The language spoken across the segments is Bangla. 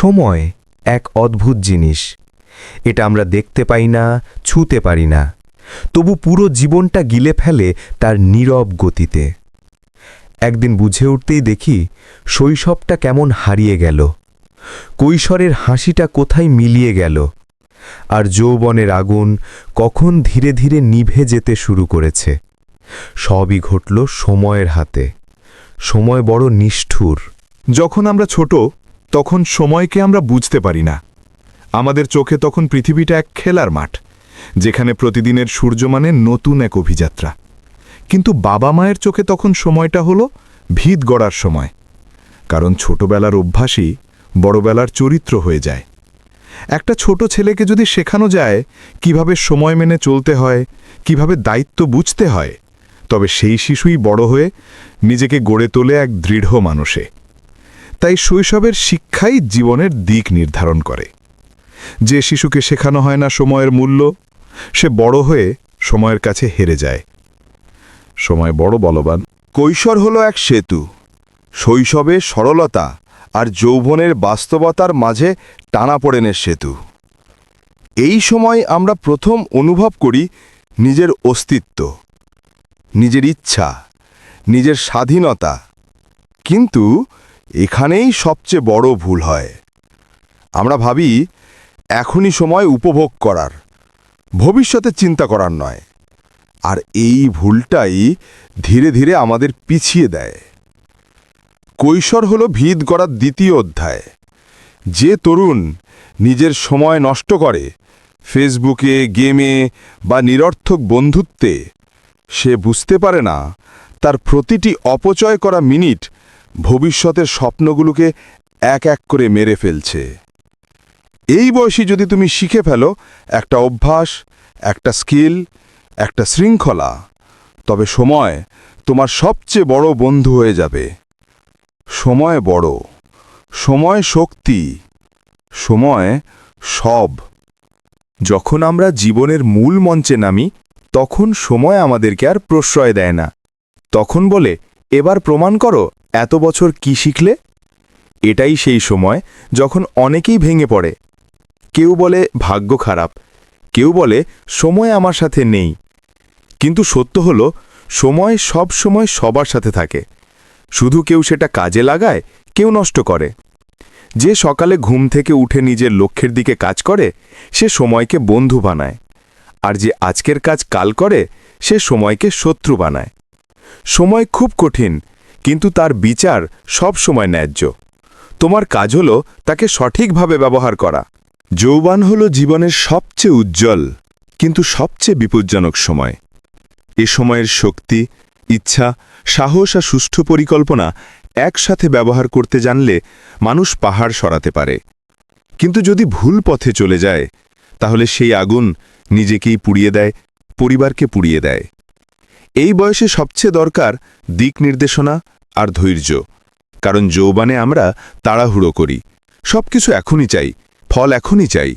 সময় এক অদ্ভুত জিনিস। এটা আমরা দেখতে পাই না, ছুঁতে পারি না। তবু পুরো জীবনটা গিলে ফেলে তার নীরব গতিতে। একদিন বুঝে উঠতেই দেখি শৈশবটা কেমন হারিয়ে গেল। কৈশোরের হাসিটা কোথায় মিলিয়ে গেল? আর যৌবনের আগুন কখন ধীরে ধীরে নিভে যেতে শুরু করেছে? সবই ঘটল সময়ের হাতে। সময় বড় নিষ্ঠুর। যখন আমরা ছোট তখন সময়কে আমরা বুঝতে পারি না। আমাদের চোখে তখন পৃথিবীটা এক খেলার মাঠ, যেখানে প্রতিদিনের সূর্য মানে নতুন এক অভিযাত্রা। কিন্তু বাবা মায়ের চোখে তখন সময়টা হলো ভিত গড়ার সময়, কারণ ছোটবেলার অভ্যাসই বড়বেলার চরিত্র হয়ে যায়। একটা ছোট ছেলেকে যদি শেখানো যায় কীভাবে সময় মেনে চলতে হয়, কীভাবে দায়িত্ব বুঝতে হয়, তবে সেই শিশুই বড় হয়ে নিজেকে গড়ে তোলে এক দৃঢ় মানুষে। তাই শৈশবের শিক্ষাই জীবনের দিক নির্ধারণ করে। যে শিশুকে শেখানো হয় না সময়ের মূল্য, সে বড় হয়ে সময়ের কাছে হেরে যায়। সময় বড় বলবান। কৈশোর হলো এক সেতু। শৈশবে সরলতা আর যৌবনের বাস্তবতার মাঝে টানাপোড়েনের সেতু। এই সময় আমরা প্রথম অনুভব করি নিজের অস্তিত্ব, নিজের ইচ্ছা, নিজের স্বাধীনতা। কিন্তু এখানেই সবচেয়ে বড় ভুল হয়। আমরা ভাবি, এখনই সময় উপভোগ করার, ভবিষ্যতে চিন্তা করার নয়। আর এই ভুলটাই ধীরে ধীরে আমাদের পিছিয়ে দেয়। কৈশোর হল ভিত গড়ার দ্বিতীয় অধ্যায়। যে তরুণ নিজের সময় নষ্ট করে, ফেসবুকে, গেমে বা নিরর্থক বন্ধুত্বে, সে বুঝতে পারে না, তার প্রতিটি অপচয় করা মিনিট ভবিষ্যতের স্বপ্নগুলোকে এক এক করে মেরে ফেলছে। এই বয়সী যদি তুমি শিখে ফেলো, একটা অভ্যাস, একটা স্কিল, একটা শৃঙ্খলা, তবে সময় তোমার সবচেয়ে বড় বন্ধু হয়ে যাবে। সময় বড়, সময় শক্তি, সময় সব। যখন আমরা জীবনের মূল মঞ্চে নামি, তখন সময় আমাদেরকে আর প্রশ্রয় দেয় না। তখন বলে, এবার প্রমাণ করো এত বছর কি শিখলে? এটাই সেই সময় যখন অনেকেই ভেঙে পড়ে। কেউ বলে, ভাগ্য খারাপ। কেউ বলে, সময় আমার সাথে নেই। কিন্তু সত্য হলো, সময় সব সময় সবার সাথে থাকে। শুধু কেউ সেটা কাজে লাগায়, কেউ নষ্ট করে। যে সকালে ঘুম থেকে উঠে নিজের লক্ষ্যের দিকে কাজ করে, সে সময়কে বন্ধু বানায়। আর যে আজকের কাজ কাল করে, সে সময়কে শত্রু বানায়। সময় খুব কঠিন কিন্তু তার বিচার সব সময় ন্যায্য। তোমার কাজ হলো তাকে সঠিকভাবে ব্যবহার করা। যৌবান হল জীবনের সবচেয়ে উজ্জ্বল, কিন্তু সবচেয়ে বিপজ্জনক সময়। এ সময়ের শক্তি, ইচ্ছা, সাহস আর সুষ্ঠু পরিকল্পনা একসাথে ব্যবহার করতে জানলে মানুষ পাহাড় সরাতে পারে। কিন্তু যদি ভুল পথে চলে যায়, তাহলে সেই আগুন নিজেকেই পুড়িয়ে দেয়, পরিবারকে পুড়িয়ে দেয়। এই বয়সে সবচেয়ে দরকার দিক নির্দেশনা আর ধৈর্য। কারণ যৌবানে আমরা তাড়াহুড়ো করি। সবকিছু এখনই চাই, ফল এখনই চাই।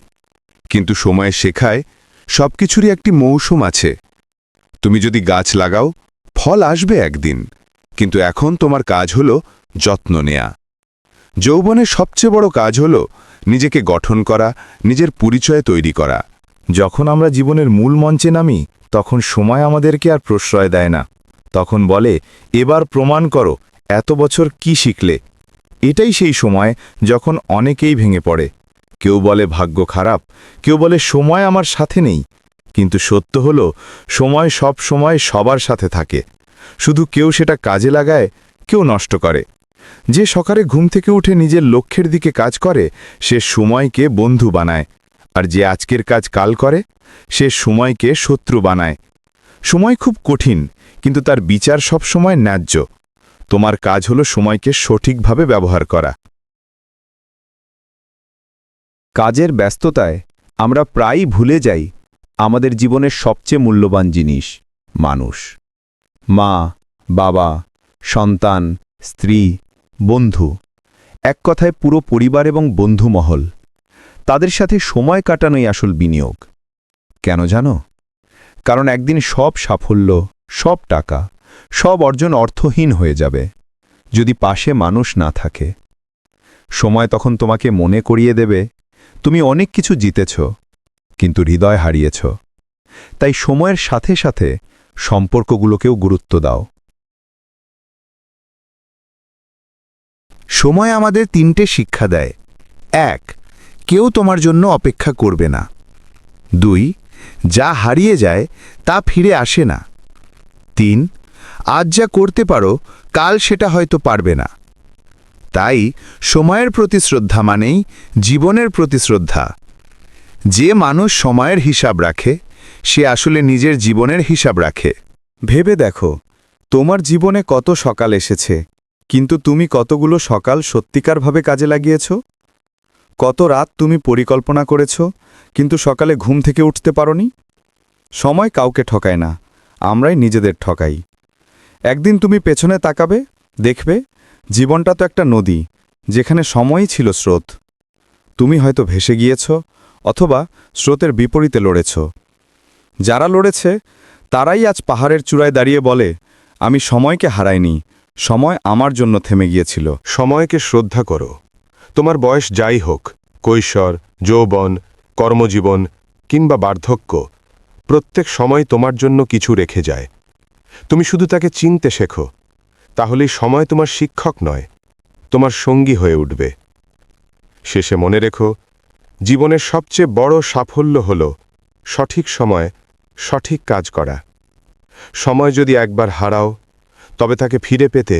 কিন্তু সময় শেখায় সবকিছুরই একটি মৌসুম আছে। তুমি যদি গাছ লাগাও, ফল আসবে একদিন। কিন্তু এখন তোমার কাজ হলো যত্ন নেয়া। যৌবনের সবচেয়ে বড় কাজ হলো নিজেকে গঠন করা, নিজের পরিচয় তৈরি করা। যখন আমরা জীবনের মূল মঞ্চে নামি তখন সময় আমাদেরকে আর প্রশ্রয় দেয় না। তখন বলে, এবার প্রমাণ করো, এত বছর কি শিখলে? এটাই সেই সময় যখন অনেকেই ভেঙে পড়ে। কেউ বলে, ভাগ্য খারাপ। কেউ বলে, সময় আমার সাথে নেই। কিন্তু সত্য হল, সময় সব সময় সবার সাথে থাকে। শুধু কেউ সেটা কাজে লাগায়, কেউ নষ্ট করে। যে সকালে ঘুম থেকে উঠে নিজের লক্ষ্যের দিকে কাজ করে, সে সময়কে বন্ধু বানায়। আর যে আজকের কাজ কাল করে, সে সময়কে শত্রু বানায়। সময় খুব কঠিন, কিন্তু তার বিচার সব সময় ন্যায্য। তোমার কাজ হলো সময়কে সঠিকভাবে ব্যবহার করা। কাজের ব্যস্ততায় আমরা প্রায়ই ভুলে যাই আমাদের জীবনের সবচেয়ে মূল্যবান জিনিস, মানুষ। মা, বাবা, সন্তান, স্ত্রী, বন্ধু, এক কথায় পুরো পরিবার এবং বন্ধু মহল তাদের সাথে সময় কাটানোই আসল বিনিয়োগ। কেন জানো? কারণ একদিন সব সাফল্য, সব টাকা, সব অর্জন অর্থহীন হয়ে যাবে, যদি পাশে মানুষ না থাকে। সময় তখন তোমাকে মনে করিয়ে দেবে, তুমি অনেক কিছু জিতেছ, কিন্তু হৃদয় হারিয়েছ। তাই সময়ের সাথে সাথে সম্পর্কগুলোকেও গুরুত্ব দাও। সময় আমাদের তিনটে শিক্ষা দেয়। এক কেউ তোমার জন্য অপেক্ষা করবে না। দুই, যা হারিয়ে যায়, তা ফিরে আসে না। তিন, আজ যা করতে পারো, কাল সেটা হয়তো পারবে না। তাই, সময়ের প্রতি শ্রদ্ধা মানেই জীবনের প্রতি শ্রদ্ধা। যে মানুষ সময়ের হিসাব রাখে, সে আসলে নিজের জীবনের হিসাব রাখে। ভেবে দেখো, তোমার জীবনে কত সকাল এসেছে, কিন্তু তুমি কতগুলো সকাল সত্যিকারভাবে কাজে লাগিয়েছ? কত রাত তুমি পরিকল্পনা করেছ, কিন্তু সকালে ঘুম থেকে উঠতে পারোনি? সময় কাউকে ঠকায় না, আমরাই নিজেদের ঠকাই। একদিন তুমি পেছনে তাকাবে, দেখবে, জীবনটা তো একটা নদী, যেখানে সময়ই ছিল স্রোত। তুমি হয়তো ভেসে গিয়েছ, অথবা স্রোতের বিপরীতে লড়েছ। যারা লড়েছে, তারাই আজ পাহাড়ের চূড়ায় দাঁড়িয়ে বলে, আমি সময়কে হারাইনি, সময় আমার জন্য থেমে গিয়েছিল। সময়কে শ্রদ্ধা করো। তোমার বয়স যাই হোক, কৈশোর, যৌবন, কর্মজীবন কিংবা বার্ধক্য, প্রত্যেক সময় তোমার জন্য কিছু রেখে যায়। তুমি শুধু তাকে চিনতে শেখো, তাহলেই সময় তোমার শিক্ষক নয়, তোমার সঙ্গী হয়ে উঠবে। শেষে মনে রেখো, জীবনের সবচেয়ে বড় সাফল্য হল সঠিক সময় সঠিক কাজ করা। সময় যদি একবার হারাও, তবে তাকে ফিরে পেতে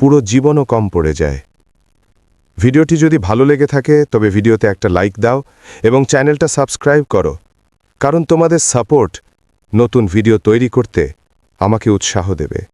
পুরো জীবনও কম পড়ে যায়। ভিডিওটি যদি ভালো লেগে থাকে, তবে ভিডিওতে একটা লাইক দাও এবং চ্যানেলটা সাবস্ক্রাইব করো। কারণ তোমাদের সাপোর্ট নতুন ভিডিও তৈরি করতে আমাকে উৎসাহ দেবে।